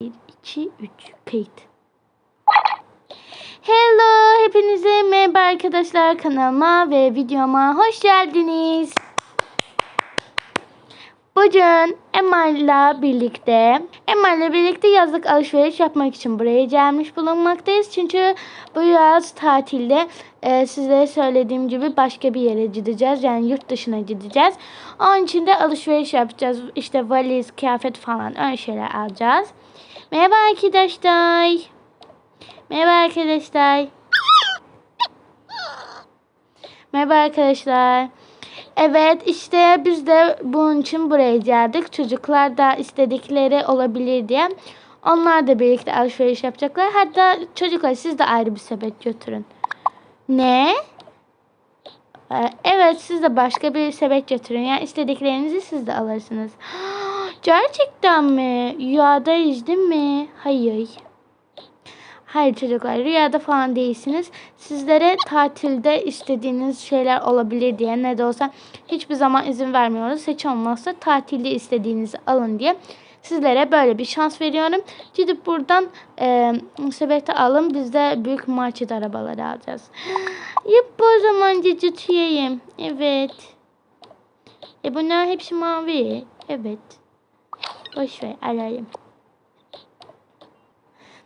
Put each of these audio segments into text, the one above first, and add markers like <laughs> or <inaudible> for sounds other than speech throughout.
1, 2, 3. Kayıt. Hello, hepinize merhaba arkadaşlar kanalıma ve videoma hoş geldiniz. Bugün Emma birlikte Emma ile birlikte yazlık alışveriş yapmak için buraya gelmiş bulunmaktayız. Çünkü bu yaz tatilde e, sizlere söylediğim gibi başka bir yere gideceğiz. Yani yurt dışına gideceğiz. Onun için de alışveriş yapacağız. İşte valiz, kıyafet falan öyle şeyler alacağız. Merhaba arkadaşlar. Merhaba arkadaşlar. Merhaba arkadaşlar. Evet işte biz de bunun için buraya geldik. Çocuklar da istedikleri olabilir diye. Onlar da birlikte alışveriş yapacaklar. Hatta çocuklar siz de ayrı bir sepet götürün. Ne? Ee, Evet siz de başka bir sepet götürün. Yani istediklerinizi siz de alırsınız. <gasps> Gerçekten mi? Rüyadayız değil mi? Hayır. Hayır çocuklar rüyada falan değilsiniz. Sizlere tatilde istediğiniz şeyler olabilir diye ne de olsa hiçbir zaman izin vermiyoruz. Hiç olmazsa tatilde istediğinizi alın diye sizlere böyle bir şans veriyorum. Gidip buradan e, sepeti alın. Biz de büyük market arabaları alacağız. <gasps> Yap o zaman cicitiyeyim. Evet. E bunlar hepsi mavi. Evet. Boş ver alayım.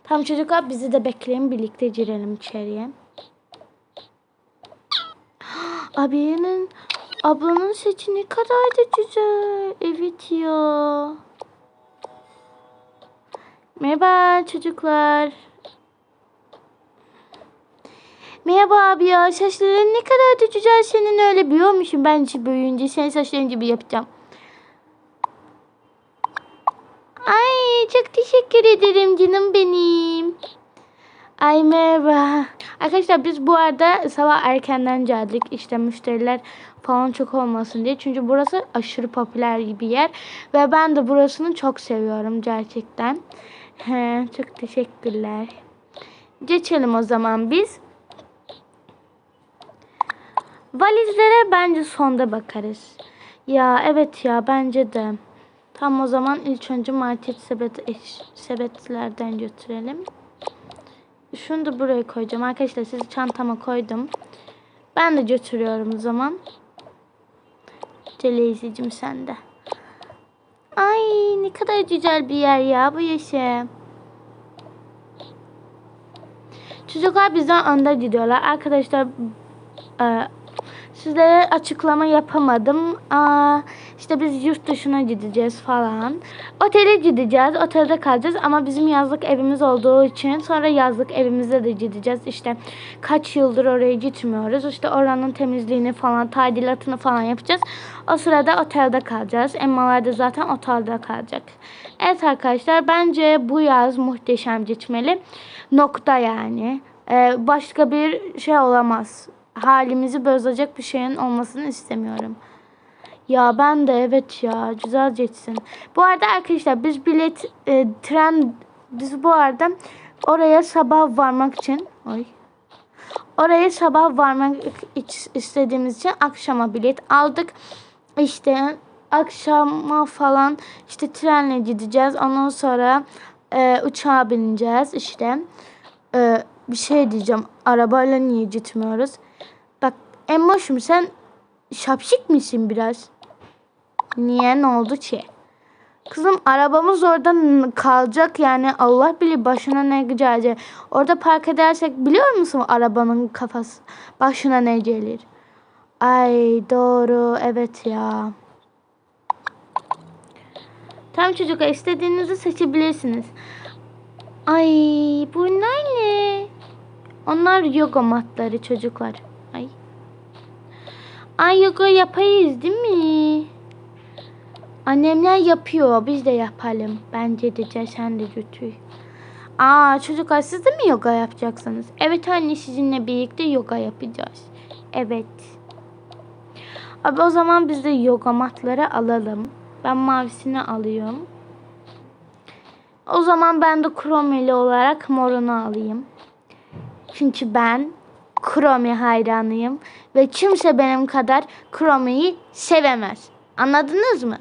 Tamam çocuklar bizi de bekleyin birlikte girelim içeriye. <gasps> Abinin ablanın saçı ne kadar da güzel. Evet ya. Merhaba çocuklar. Merhaba abi ya saçların ne kadar da güzel senin öyle büyüyormuşum ben büyüyünce senin saçların gibi yapacağım. Ay çok teşekkür ederim canım benim. Ay merhaba. Arkadaşlar biz bu arada sabah erkenden geldik. İşte müşteriler falan çok olmasın diye. Çünkü burası aşırı popüler bir yer. Ve ben de burasını çok seviyorum gerçekten. He, çok teşekkürler. Geçelim o zaman biz. Valizlere bence sonda bakarız. Ya evet ya bence de. Tam o zaman ilk önce market sepet, sepetlerden götürelim. Şunu da buraya koyacağım. Arkadaşlar sizi çantama koydum. Ben de götürüyorum o zaman. Celeyzicim sende. Ay ne kadar güzel bir yer ya bu yaşı. Çocuklar bizden önde gidiyorlar. Arkadaşlar e, sizlere açıklama yapamadım. Aa, işte biz yurt dışına gideceğiz falan. Otele gideceğiz. Otelde kalacağız ama bizim yazlık evimiz olduğu için sonra yazlık evimize de gideceğiz. İşte kaç yıldır oraya gitmiyoruz. İşte oranın temizliğini falan, tadilatını falan yapacağız. O sırada otelde kalacağız. Emmalar da zaten otelde kalacak. Evet arkadaşlar bence bu yaz muhteşem geçmeli. Nokta yani. Ee, başka bir şey olamaz halimizi bozacak bir şeyin olmasını istemiyorum. Ya ben de evet ya güzel geçsin. Bu arada arkadaşlar biz bilet e, tren biz bu arada oraya sabah varmak için oy oraya sabah varmak istediğimiz için akşama bilet aldık. İşte akşama falan işte trenle gideceğiz. Ondan sonra e, uçağa bineceğiz işte. E, bir şey diyeceğim. Arabayla niye gitmiyoruz? Emmoş'um sen şapşik misin biraz? Niye ne oldu ki? Kızım arabamız orada kalacak yani Allah bilir başına ne gelecek. Orada park edersek biliyor musun arabanın kafası başına ne gelir? Ay doğru evet ya. Tamam çocuklar istediğinizi seçebilirsiniz. Ay bunlar ne? Onlar yoga matları çocuklar. Ay. Yoga yapayız değil mi? Annemler yapıyor. Biz de yapalım. Bence de sen de götür. Aa çocuklar siz de mi yoga yapacaksınız? Evet anne sizinle birlikte yoga yapacağız. Evet. Abi o zaman biz de yoga matları alalım. Ben mavisini alıyorum. O zaman ben de kromeli olarak morunu alayım. Çünkü ben Kromi hayranıyım ve kimse benim kadar Kromi'yi sevemez. Anladınız mı?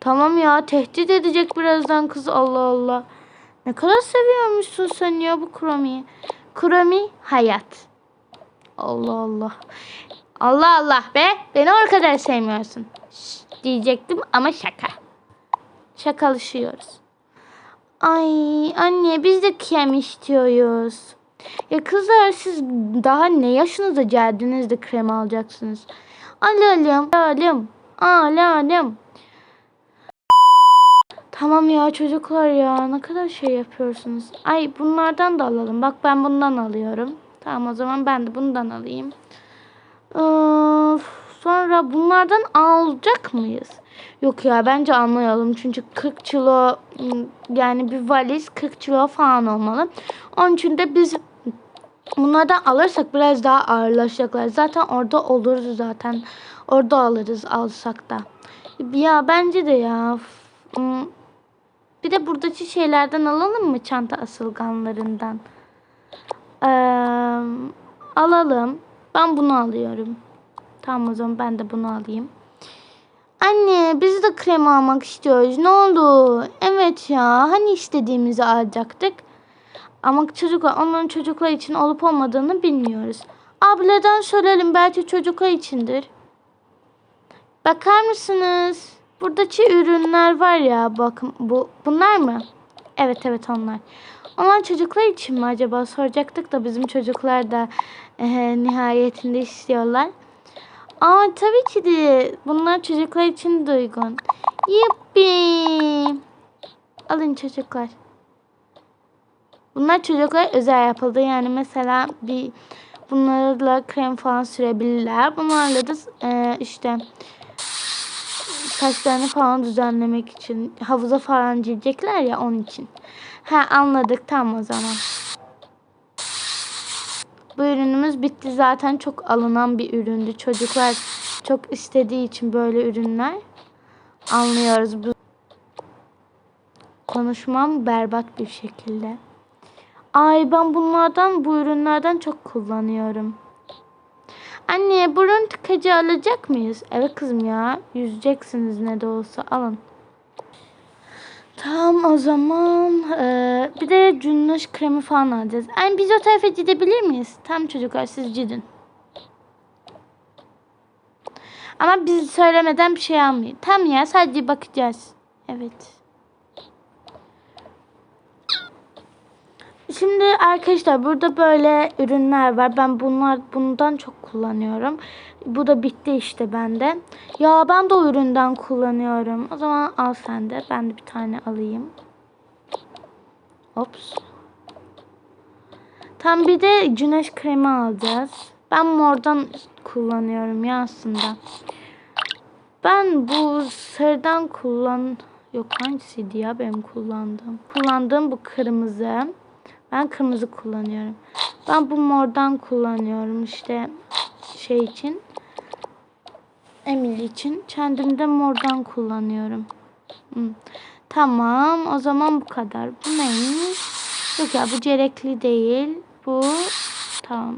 Tamam ya tehdit edecek birazdan kız Allah Allah. Ne kadar seviyormuşsun sen ya bu Kuromi'yi. Kuromi hayat. Allah Allah. Allah Allah be. Beni o kadar sevmiyorsun. Şş, diyecektim ama şaka. Şakalışıyoruz. Ay anne biz de krem istiyoruz. Ya kızlar siz daha ne yaşınıza geldiniz de krem alacaksınız. Alalım, alalım, alalım. Tamam ya çocuklar ya ne kadar şey yapıyorsunuz. Ay bunlardan da alalım. Bak ben bundan alıyorum. Tamam o zaman ben de bundan alayım. Of, sonra bunlardan alacak mıyız? Yok ya bence almayalım. Çünkü 40 kilo yani bir valiz 40 kilo falan olmalı. Onun için de biz bunlardan alırsak biraz daha ağırlaşacaklar. Zaten orada oluruz zaten. Orada alırız alsak da. Ya bence de ya. Im, Bir de buradaki şeylerden alalım mı çanta asılganlarından? Ee, alalım. Ben bunu alıyorum. Tamam o zaman ben de bunu alayım. Anne biz de krem almak istiyoruz. Ne oldu? Evet ya. Hani istediğimizi alacaktık. Ama çocuklar onların çocuklar için olup olmadığını bilmiyoruz. Abladan soralım. Belki çocuklar içindir. Bakar mısınız? Buradaki ürünler var ya bakın bu bunlar mı? Evet evet onlar. Onlar çocuklar için mi acaba soracaktık da bizim çocuklar da ehe, nihayetinde istiyorlar. Aa tabii ki de bunlar çocuklar için de uygun. Yuppi. Alın çocuklar. Bunlar çocuklar özel yapıldı. Yani mesela bir bunlarla krem falan sürebilirler. Bunlarla da e, işte saçlarını falan düzenlemek için havuza falan girecekler ya onun için. Ha anladık tamam o zaman. Bu ürünümüz bitti zaten çok alınan bir üründü. Çocuklar çok istediği için böyle ürünler anlıyoruz. Bu konuşmam berbat bir şekilde. Ay ben bunlardan bu ürünlerden çok kullanıyorum. Anne burun tıkacı alacak mıyız? Evet kızım ya. Yüzeceksiniz ne de olsa alın. Tamam o zaman eee, bir de cünnoş kremi falan alacağız. Yani biz o tarafa gidebilir miyiz? Tamam çocuklar siz gidin. Ama biz söylemeden bir şey almayın. Tamam ya sadece bakacağız. Evet. Şimdi arkadaşlar burada böyle ürünler var. Ben bunlar bundan çok kullanıyorum. Bu da bitti işte bende. Ya ben de o üründen kullanıyorum. O zaman al sen de. Ben de bir tane alayım. Ops. Tam bir de güneş kremi alacağız. Ben mordan kullanıyorum ya aslında. Ben bu sarıdan kullan... Yok hangisiydi ya benim kullandığım? Kullandığım bu kırmızı. Ben kırmızı kullanıyorum. Ben bu mordan kullanıyorum işte şey için. Emily için. Kendimde mordan kullanıyorum. Hı. Tamam. O zaman bu kadar. Bu neymiş? Yok ya bu gerekli değil. Bu tamam.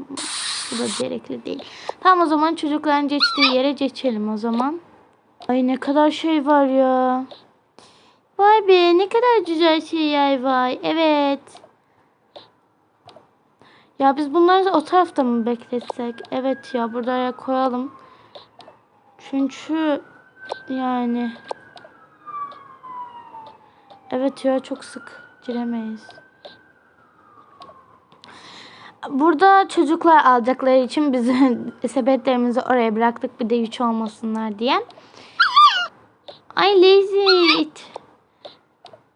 Bu da gerekli değil. Tamam o zaman çocukların geçtiği yere geçelim o zaman. Ay ne kadar şey var ya. Vay be ne kadar güzel şeyler var. Evet. Ya biz bunları o tarafta mı bekletsek? Evet ya buraya koyalım. Çünkü yani Evet ya çok sık giremeyiz. Burada çocuklar alacakları için biz <laughs> sepetlerimizi oraya bıraktık bir de yüç olmasınlar diye. Ay lazy it.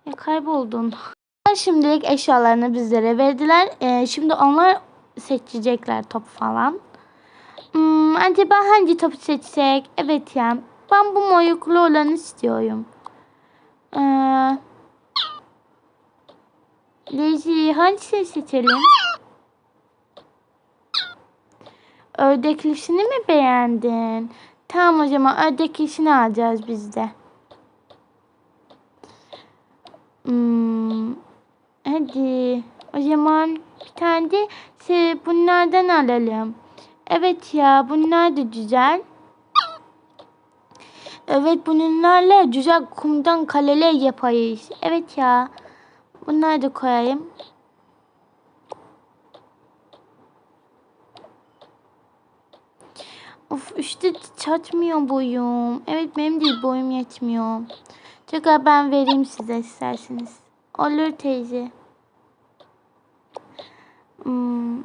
Ya kayboldun. Şimdilik eşyalarını bizlere verdiler. Ee, şimdi onlar seçecekler top falan. Hmm, acaba hangi topu seçsek? Evet ya. Ben bu moyuklu olanı istiyorum. Ee, Lezi hangisini seçelim? Ördeklisini mi beğendin? Tamam o zaman ördeklisini alacağız biz de. Hmm, hadi o zaman bir tane de şey, bunlardan alalım. Evet ya bunlar da güzel. Evet bunlarla güzel kumdan kaleler yapayız. Evet ya. Bunları da koyayım. Of işte çatmıyor boyum. Evet benim de boyum yetmiyor. Tekrar ben vereyim size isterseniz. Olur teyze. Hmm.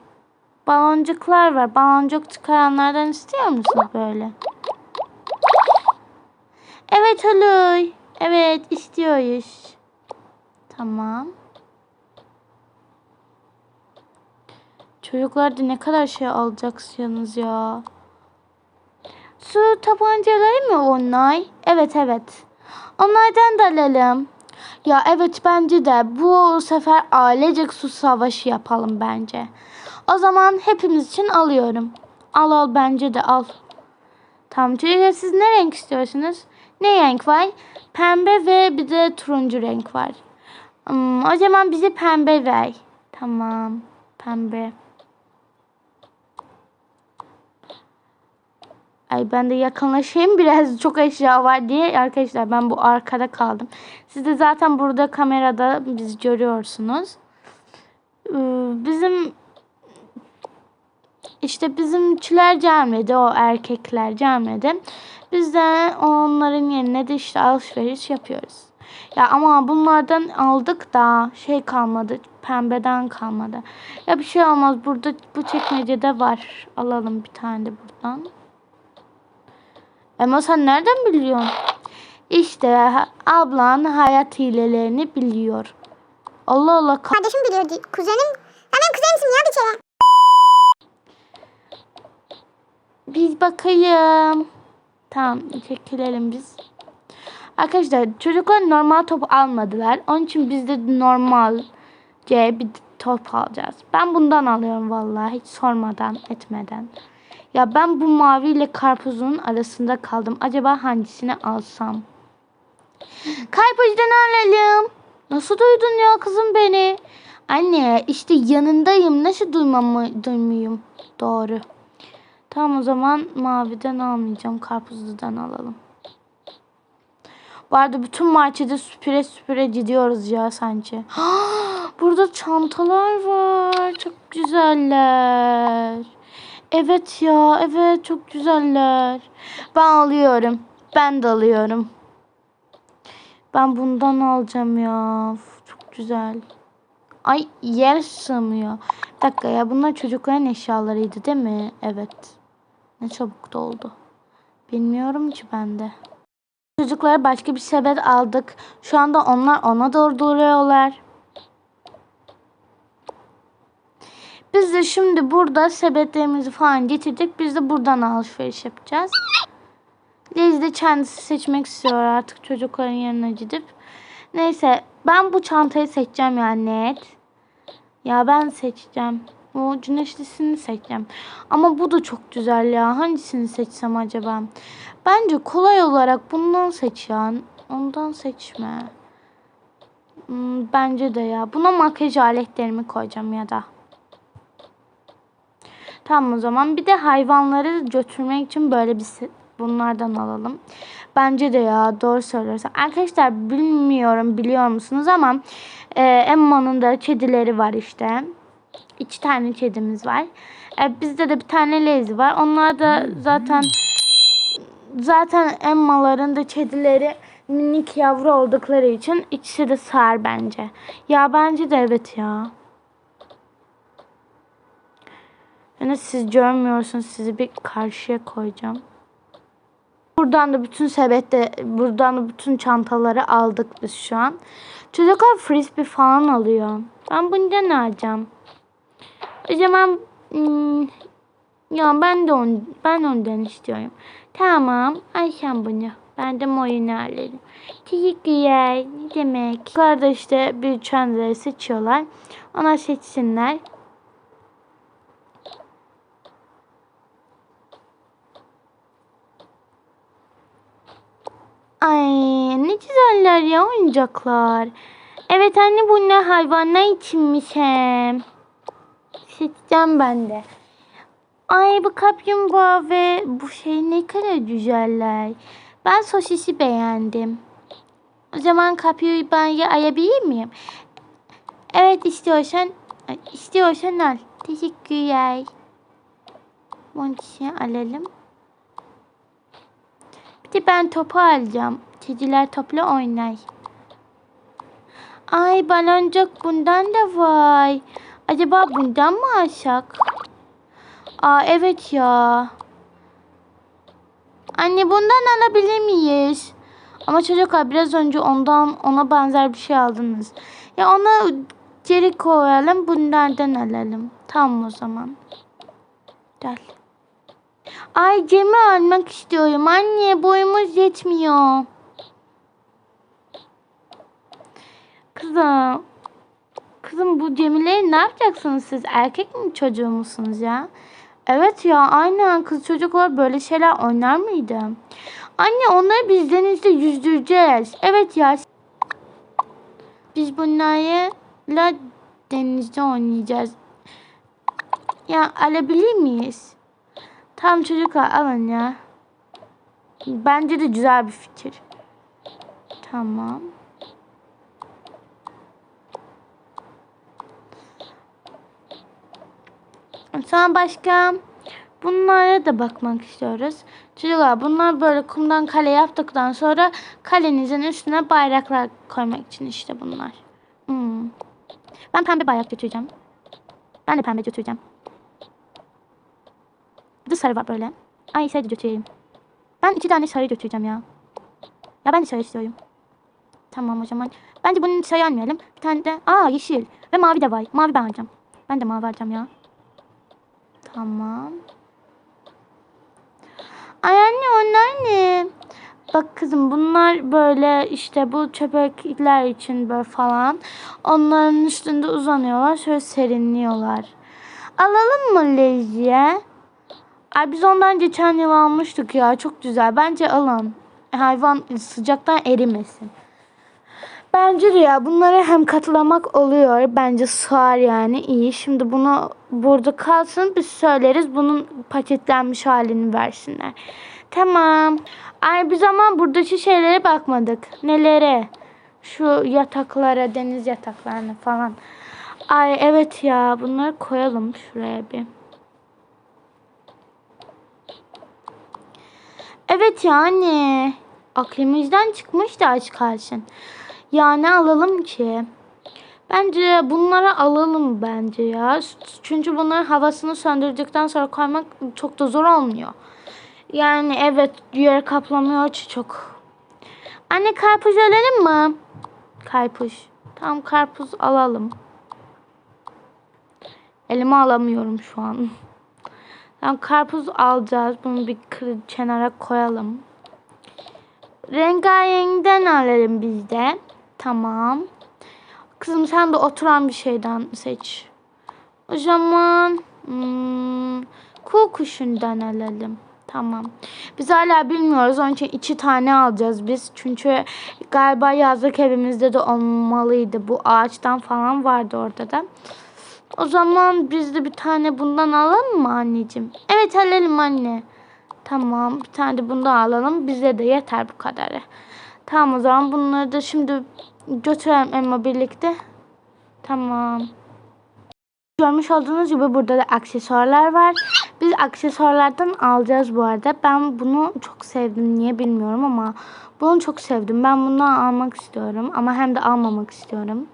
Baloncuklar var. Baloncuk çıkaranlardan istiyor musun böyle? Evet olur. Evet istiyoruz. Tamam. Çocuklar da ne kadar şey alacaksınız ya. Su tabancaları mı onlar? Evet evet. Onlardan da alalım. Ya evet bence de bu sefer ailecek su savaşı yapalım bence. O zaman hepimiz için alıyorum. Al al bence de al. Tamam çocuklar siz ne renk istiyorsunuz? Ne renk var? Pembe ve bir de turuncu renk var. Hmm, o zaman bize pembe ver. Tamam. Pembe. Ay ben de yakınlaşayım biraz <laughs> çok eşya var diye arkadaşlar ben bu arkada kaldım. Siz de zaten burada kamerada bizi görüyorsunuz. Ee, Bizim işte bizimkiler gelmedi o erkekler gelmedi. Biz de onların yerine de işte alışveriş yapıyoruz. Ya ama bunlardan aldık da şey kalmadı pembeden kalmadı. Ya bir şey olmaz burada bu çekmecede var. Alalım bir tane de buradan. Ama sen nereden biliyorsun? İşte ablan hayat hilelerini biliyor. Allah Allah. ka- Kardeşim biliyor di- kuzenim. Ben kuzenimsin ya bir kere. Biz bakayım. Tamam çekilelim biz. Arkadaşlar çocuklar normal top almadılar. Onun için biz de normalce bir top alacağız. Ben bundan alıyorum vallahi hiç sormadan etmeden. Ya ben bu mavi ile karpuzun arasında kaldım. Acaba hangisini alsam? Karpuzdan alalım. Nasıl duydun ya kızım beni? Anne işte yanındayım. Nasıl duymamı duymayayım? Doğru. Tamam o zaman maviden almayacağım. Karpuzludan alalım. Bu arada bütün markete süpüre süpüre gidiyoruz ya sence. <gasps> Burada çantalar var. Çok güzeller. Evet ya evet çok güzeller. Ben alıyorum. Ben de alıyorum. Ben bundan alacağım ya. Çok güzel. Ay yer sığmıyor. Bir dakika ya bunlar çocukların eşyalarıydı değil mi? Evet. Ne çabuk doldu. Bilmiyorum ki ben de. Çocuklara başka bir sebep aldık. Şu anda onlar ona doğru duruyorlar. Biz de şimdi burada sepetlerimizi falan getirdik. Biz de buradan alışveriş yapacağız. Liz de kendisi seçmek istiyor artık çocukların yanına gidip. Neyse ben bu çantayı seçeceğim yani net. Ya ben seçeceğim. O güneşlisini seçeceğim. Ama bu da çok güzel ya. Hangisini seçsem acaba? Bence kolay olarak bundan seç ya. Ondan seçme. Hmm, bence de ya. Buna makyaj aletlerimi koyacağım ya da. Tamam o zaman. Bir de hayvanları götürmek için böyle bir bunlardan alalım. Bence de ya doğru söylüyorsun. Arkadaşlar bilmiyorum biliyor musunuz ama e, Emma'nın da kedileri var işte. İki tane kedimiz var. E, bizde de bir tane Lazy var. Onlar da zaten zaten Emma'ların da kedileri minik yavru oldukları için ikisi de sığar bence. Ya bence de evet ya. Yani siz görmüyorsunuz. Sizi bir karşıya koyacağım. Buradan da bütün sepette, buradan da bütün çantaları aldık biz şu an. Çocuklar frisbee falan alıyor. Ben bundan ne alacağım? O zaman hmm, ya ben de on, ben ondan istiyorum. Tamam, al sen bunu. Ben de oyunu alırım. Teşekkürler. Ne demek? Yukarıda işte bir çantayı seçiyorlar. Ona seçsinler. Ay ne güzeller ya oyuncaklar. Evet anne bunlar hayvanlar içinmiş hem. Seçeceğim ben de. Ay bu kaplumbağa ve bu şey ne kadar güzeller. Ben sosisi beğendim. O zaman kapıyı ben ayabilir miyim? Evet istiyorsan istiyorsan al. Teşekkürler. Bunun için alalım. De ben topu alacağım. Kediler topla oynar. Ay baloncuk bundan da var. Acaba bundan mı alsak? Aa evet ya. Anne bundan alabilir miyiz? Ama çocuklar biraz önce ondan ona benzer bir şey aldınız. Ya ona geri koyalım bunlardan alalım. Tamam o zaman. Gel. Ay gemi almak istiyorum. Anne boyumuz yetmiyor. Kızım. Kızım bu gemileri ne yapacaksınız siz? Erkek mi çocuğu musunuz ya? Evet ya aynen kız çocuklar böyle şeyler oynar mıydı? Anne onları biz denizde yüzdüreceğiz. Evet ya. Biz bunlarla denizde oynayacağız. Ya alabilir miyiz? Tamam çocuklar alın ya. Bence de güzel bir fikir. Tamam. Sonra başka bunlara da bakmak istiyoruz. Çocuklar bunlar böyle kumdan kale yaptıktan sonra kalenizin üstüne bayraklar koymak için işte bunlar. Hmm. Ben pembe bayrak götüreceğim. Ben de pembe götüreceğim. Bir sarı var böyle. Ay sarı götüreyim. Ben iki tane sarı götüreceğim ya. Ya ben de sarı istiyorum. Tamam o zaman. Bence bunun sarı almayalım. Bir tane de aa yeşil ve mavi de var. Mavi ben alacağım. Ben de mavi alacağım ya. Tamam. Ay anne onlar ne? Bak kızım bunlar böyle işte bu köpekler için böyle falan. Onların üstünde uzanıyorlar. Şöyle serinliyorlar. Alalım mı Lezi'ye? Ay biz ondan geçen yıl almıştık ya. Çok güzel. Bence alın. Hayvan sıcaktan erimesin. Bence de ya bunlara hem katlamak oluyor. Bence sığar yani iyi. Şimdi bunu burada kalsın biz söyleriz. Bunun paketlenmiş halini versinler. Tamam. Ay biz ama buradaki şeylere bakmadık. Nelere? Şu yataklara, deniz yataklarına falan. Ay evet ya bunları koyalım şuraya bir. Evet yani. Aklımızdan çıkmış da aç kalsın. Ya ne alalım ki? Bence bunları alalım bence ya. Çünkü bunların havasını söndürdükten sonra koymak çok da zor olmuyor. Yani evet yer kaplamıyor çok. Anne karpuz alalım mı? Karpuz. Tamam karpuz alalım. Elime alamıyorum şu an. Tamam karpuz alacağız. Bunu bir kenara koyalım. Rengayengden alalım biz de. Tamam. Kızım sen de oturan bir şeyden seç. O zaman hmm, kuğu kuşundan alalım. Tamam. Biz hala bilmiyoruz. Onun için iki tane alacağız biz. Çünkü galiba yazlık evimizde de olmalıydı. Bu ağaçtan falan vardı orada da. O zaman biz de bir tane bundan alalım mı anneciğim? Evet alalım anne. Tamam bir tane de bundan alalım. Bize de yeter bu kadarı. Tamam o zaman bunları da şimdi götürelim Emma birlikte. Tamam. Görmüş olduğunuz gibi burada da aksesuarlar var. Biz aksesuarlardan alacağız bu arada. Ben bunu çok sevdim. Niye bilmiyorum ama bunu çok sevdim. Ben bundan almak istiyorum. Ama hem de almamak istiyorum.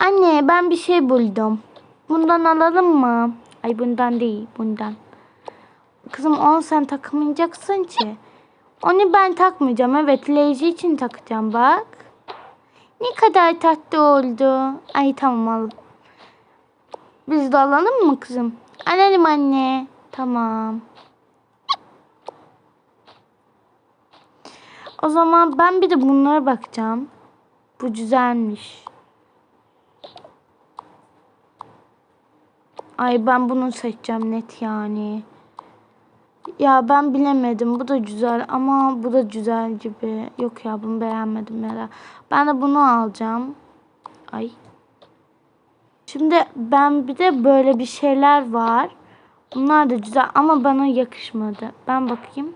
Anne ben bir şey buldum. Bundan alalım mı? Ay bundan değil bundan. Kızım onu sen takmayacaksın ki. Onu ben takmayacağım. Evet Lazy için takacağım bak. Ne kadar tatlı oldu. Ay tamam al. Biz de alalım mı kızım? Alalım anne. Tamam. O zaman ben bir de bunlara bakacağım. Bu güzelmiş. Ay ben bunu seçeceğim net yani. Ya ben bilemedim. Bu da güzel ama bu da güzel gibi. Yok ya bunu beğenmedim ya. Ben de bunu alacağım. Ay. Şimdi ben bir de böyle bir şeyler var. Bunlar da güzel ama bana yakışmadı. Ben bakayım.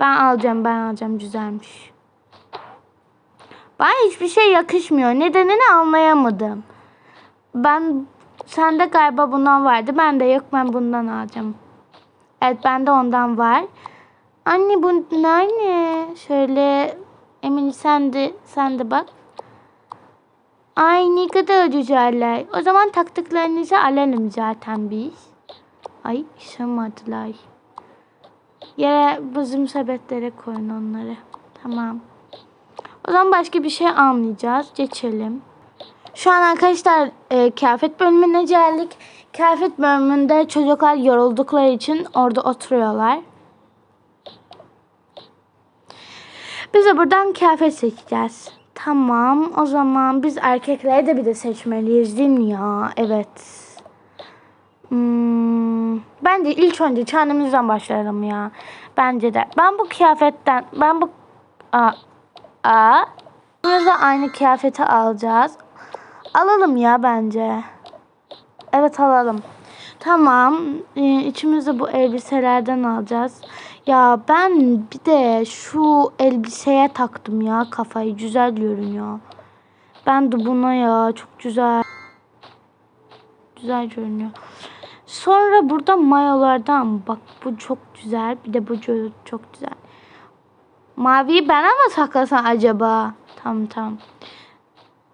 Ben alacağım ben alacağım güzelmiş. Bana hiçbir şey yakışmıyor. Nedenini anlayamadım. Ben sende galiba bundan vardı. Ben de yok ben bundan alacağım. Evet bende ondan var. Anne bu ne? Şöyle Emine sen de sen de bak. Ay ne kadar güzeller. O zaman taktıklarınızı alalım zaten biz. Ay sığmadılar. Yere bizim sepetlere koyun onları. Tamam. O zaman başka bir şey almayacağız. Geçelim. Şu an arkadaşlar e, kıyafet bölümüne geldik. Kıyafet bölümünde çocuklar yoruldukları için orada oturuyorlar. Biz de buradan kıyafet seçeceğiz. Tamam o zaman biz erkekleri de bir de seçmeliyiz değil mi ya? Evet. Hmm, bence ilk önce kendimizden başlayalım ya. Bence de. Ben bu kıyafetten, ben bu... Biz de aynı kıyafeti alacağız. Alalım ya bence. Evet alalım. Tamam. Ee, içimizde bu elbiselerden alacağız. Ya ben bir de şu elbiseye taktım ya kafayı. Güzel görünüyor. Ben de buna ya çok güzel. Güzel görünüyor. Sonra burada mayolardan bak bu çok güzel. Bir de bu ço- çok güzel. Maviyi ben ama saklasam acaba? Tamam tamam.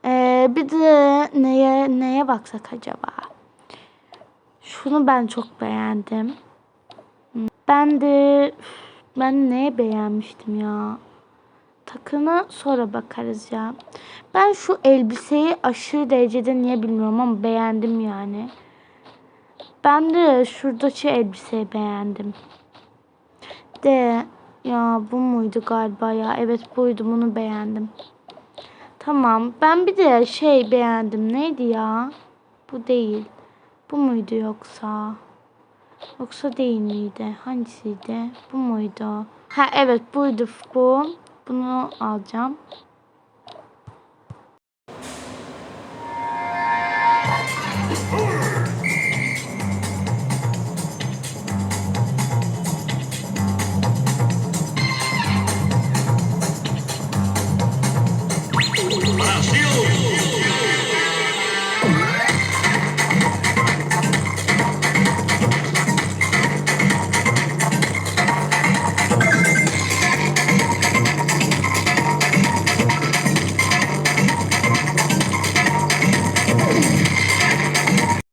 Ee, bir de neye neye baksak acaba? Şunu ben çok beğendim. Ben de ben neye beğenmiştim ya? Takına sonra bakarız ya. Ben şu elbiseyi aşırı derecede niye bilmiyorum ama beğendim yani. Ben de şuradaki elbiseyi beğendim. De ya bu muydu galiba ya? Evet buydu bunu beğendim. Tamam ben bir de şey beğendim. Neydi ya? Bu değil. Bu muydu yoksa? Yoksa değil miydi? Hangisiydi? Bu muydu? Ha evet buydu bu. Bunu alacağım.